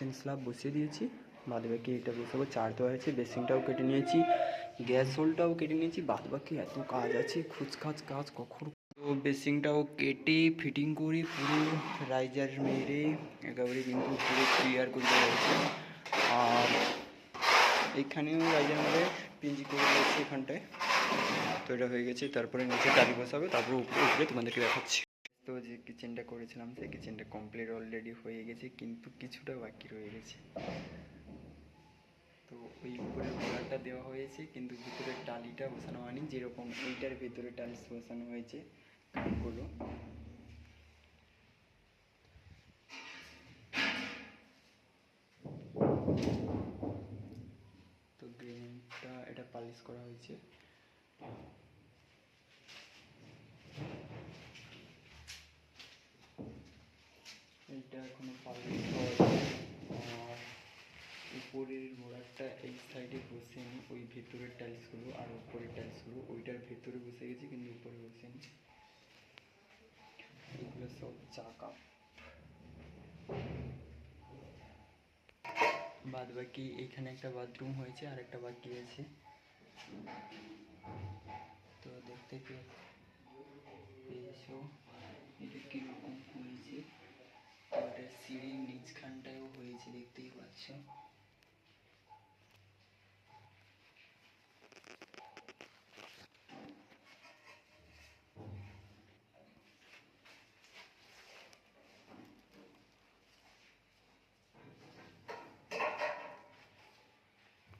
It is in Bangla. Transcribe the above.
কিচেন স্ল্যাব বসিয়ে দিয়েছি। বাদ বাকি এটা বসাবো, চার দেওয়া আছে বেসিনটাও কেটে নিয়েছি, গ্যাস হোলটাও কেটে নিয়েছি, বাদ বাকি এত কাজ আছে, খুচখাচ কাজ, কখন তো বেসিংটাও কেটে ফিটিং করি পুরো রাইজার মেরে, একেবারে কিন্তু পুরো ক্লিয়ার করে দেওয়া হয়েছে। আর এইখানেও রাইজার মেরে পিঞ্জি করে দিয়েছি এখানটায়। তো এটা হয়ে গেছে, তারপরে নিচে টালি বসাবে, তারপরে উপরে উপরে তোমাদেরকে দেখাচ্ছি। তো যে কিচেনটা করেছিলাম, সেই কিচেনটা কমপ্লিট অলরেডি হয়ে গেছে, কিন্তু কিছুটা বাকি রয়ে গেছে। তো ওই উপরের গোড়াটা দেওয়া হয়েছে, কিন্তু ভিতরের টালিটা বসানো হয়নি, যেরকম এইটার ভিতরে টাইলস বসানো হয়েছে কাঠগুলো তো গ্রেনটা এটা পালিশ করা হয়েছে। পালিশ হয়নি আর উপরের গোড়াটা এই সাইডে বসেনি ওই ভেতরের টাইলসগুলো আর উপরের টাইলসগুলো ওইটার ভেতরে বসে গেছে কিন্তু উপরে বসেনি এগুলো সব চাকা। বাদ বাকি এখানে একটা বাথরুম হয়েছে, আর একটা বাকি আছে। তো দেখতে পেয়েছ। এটা কীরকম হয়েছে? তো